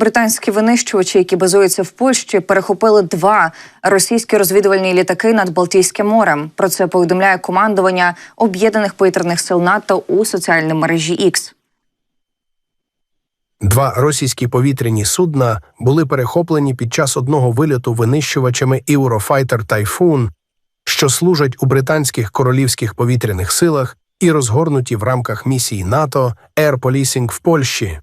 британські винищувачі, які базуються в Польщі, перехопили два російські розвідувальні літаки над Балтійським морем. Про це повідомляє командування об'єднаних повітряних сил НАТО у соціальній мережі X. Два російські повітряні судна були перехоплені під час одного вильоту винищувачами Eurofighter Typhoon, що служать у британських королівських повітряних силах і розгорнуті в рамках місії НАТО Air Policing в Польщі.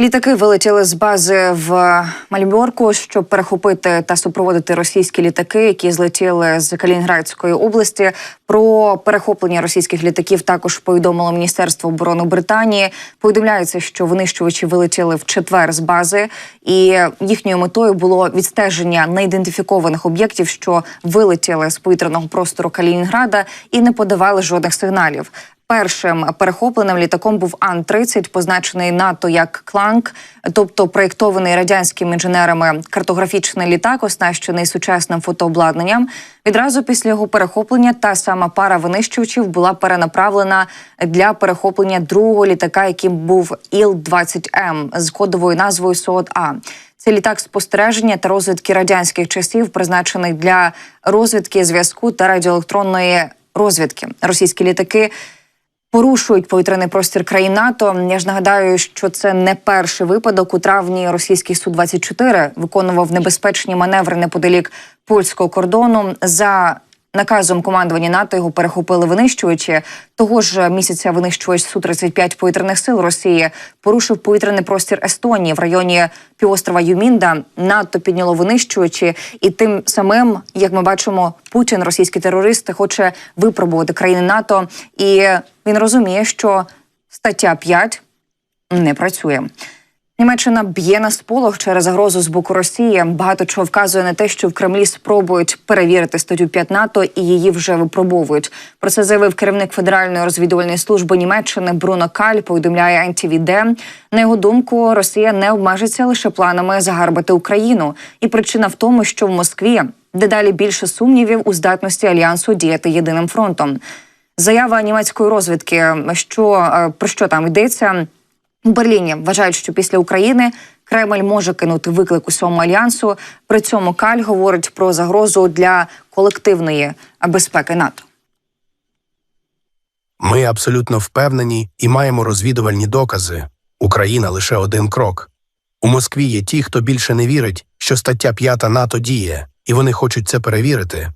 Літаки вилетіли з бази в Мальборку, щоб перехопити та супроводити російські літаки, які злетіли з Калінінградської області. Про перехоплення російських літаків також повідомило Міністерство оборони Британії. Повідомляється, що винищувачі вилетіли в четвер з бази, і їхньою метою було відстеження неідентифікованих об'єктів, що вилетіли з повітряного простору Калінінграда і не подавали жодних сигналів. Першим перехопленим літаком був Ан-30, позначений НАТО як Кланк, тобто проєктований радянськими інженерами картографічний літак, оснащений сучасним фотообладнанням. Відразу після його перехоплення та сама пара винищувачів була перенаправлена для перехоплення другого літака, яким був Іл-20М з кодовою назвою СОД-А. Це літак спостереження та розвідки радянських часів, призначений для розвідки зв'язку та радіоелектронної розвідки. Російські літаки порушують повітряний простір країн НАТО. Я ж нагадаю, що це не перший випадок. У травні російський су 24 виконував небезпечні маневри неподалік польського кордону. За наказом командування НАТО його перехопили винищувачі. Того ж місяця винищувач су 35 повітряних сил Росії порушив повітряний простір Естонії в районі півострова Юмінда. НАТО підняло винищувачі, і тим самим, як ми бачимо, Путін, російський терорист, хоче випробувати країни НАТО, і він розуміє, що стаття 5 не працює. Німеччина б'є на сполох через загрозу з боку Росії. Багато чого вказує на те, що в Кремлі спробують перевірити статтю 5 НАТО і її вже випробовують. Про це заявив керівник Федеральної розвідувальної служби Німеччини Бруно Каль. Повідомляє NTVD. На його думку, Росія не обмежиться лише планами загарбати Україну, і причина в тому, що в Москві дедалі більше сумнівів у здатності альянсу діяти єдиним фронтом. Заява німецької розвідки, що е, про що там йдеться. У Берліні вважають, що після України Кремль може кинути виклик усьому альянсу. При цьому Каль говорить про загрозу для колективної безпеки НАТО. Ми абсолютно впевнені і маємо розвідувальні докази. Україна лише один крок. У Москві є ті, хто більше не вірить, що стаття 5 НАТО діє, і вони хочуть це перевірити.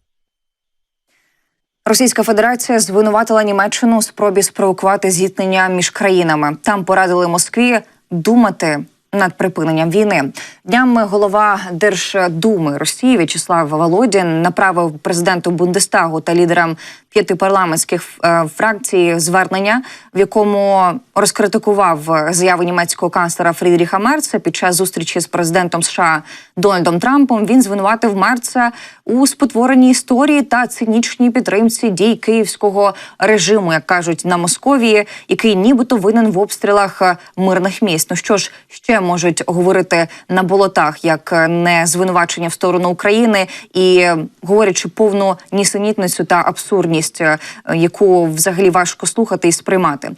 Російська Федерація звинуватила Німеччину у спробі спровокувати зіткнення між країнами. Там порадили Москві думати над припиненням війни. Днями голова Держдуми Росії В'ячеслав Володін направив президенту Бундестагу та лідерам п'яти парламентських е, фракцій звернення, в якому розкритикував заяву німецького канцлера Фрідріха Мерца під час зустрічі з президентом США Дональдом Трампом. Він звинуватив Мерца у спотворенні історії та цинічній підтримці дій київського режиму, як кажуть на Московії, який нібито винен в обстрілах е, мирних міст. Ну що ж ще можуть говорити на болотах, як е, не звинувачення в сторону України і е, говорячи повну нісенітницю та абсурдність, е, яку взагалі важко слухати і сприймати.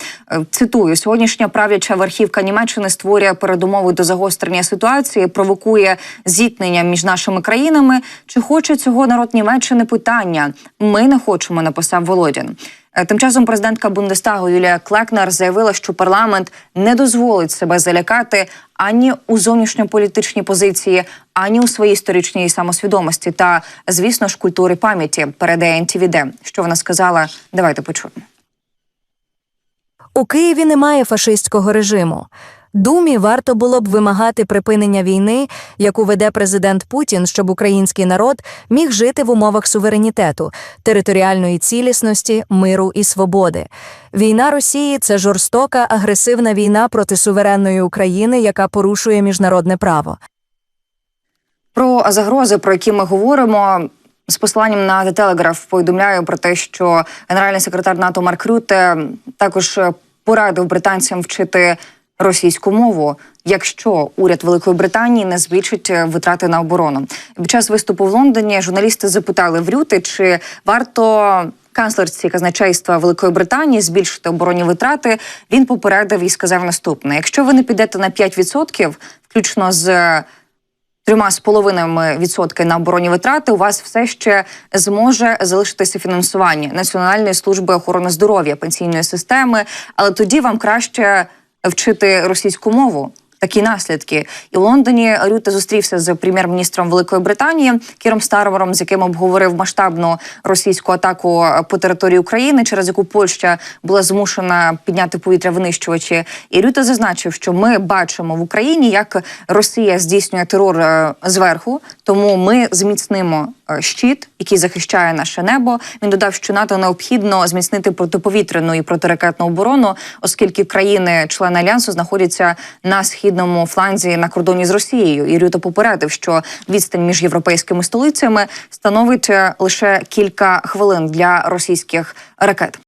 Цитую: сьогоднішня правляча верхівка Німеччини створює передумови до загострення ситуації, провокує зіткнення між нашими країнами. Чи хоче цього народ Німеччини? Питання ми не хочемо, написав Володін. Е, Тим часом президентка Бундестагу Юлія Клекнер заявила, що парламент не дозволить себе залякати ані у зовнішньополітичній позиції, ані у своїй історичній самосвідомості та, звісно ж, культури пам'яті передає НТВД. Що вона сказала? Давайте почуємо. У Києві немає фашистського режиму. Думі варто було б вимагати припинення війни, яку веде президент Путін, щоб український народ міг жити в умовах суверенітету, територіальної цілісності, миру і свободи. Війна Росії це жорстока, агресивна війна проти суверенної України, яка порушує міжнародне право. Про загрози, про які ми говоримо. З посиланням на The Telegraph повідомляю про те, що генеральний секретар НАТО Марк Рюте також порадив британцям вчити російську мову, якщо уряд Великої Британії не збільшить е, витрати на оборону. Під час виступу в Лондоні журналісти запитали в Рюти, чи варто канцлерці казначейства Великої Британії збільшити оборонні витрати, він попередив і сказав наступне: якщо ви не підете на 5%, включно з трьома з половинами відсотки на оборонні витрати, у вас все ще зможе залишитися фінансування Національної служби охорони здоров'я, пенсійної системи, але тоді вам краще вчити російську мову. Такі наслідки, і в Лондоні Рюте зустрівся з прем'єр-міністром Великої Британії Кіром Стармером, з яким обговорив масштабну російську атаку по території України, через яку Польща була змушена підняти повітря винищувачі. І Рюте зазначив, що ми бачимо в Україні, як Росія здійснює терор е, зверху, тому ми зміцнимо е, щит, який захищає наше небо. Він додав, що НАТО необхідно зміцнити протиповітряну і протиракетну оборону, оскільки країни-члени альянсу знаходяться на східному фланзі на кордоні з Росією. І Рюто попередив, що відстань між європейськими столицями становить е, лише кілька хвилин для російських ракет.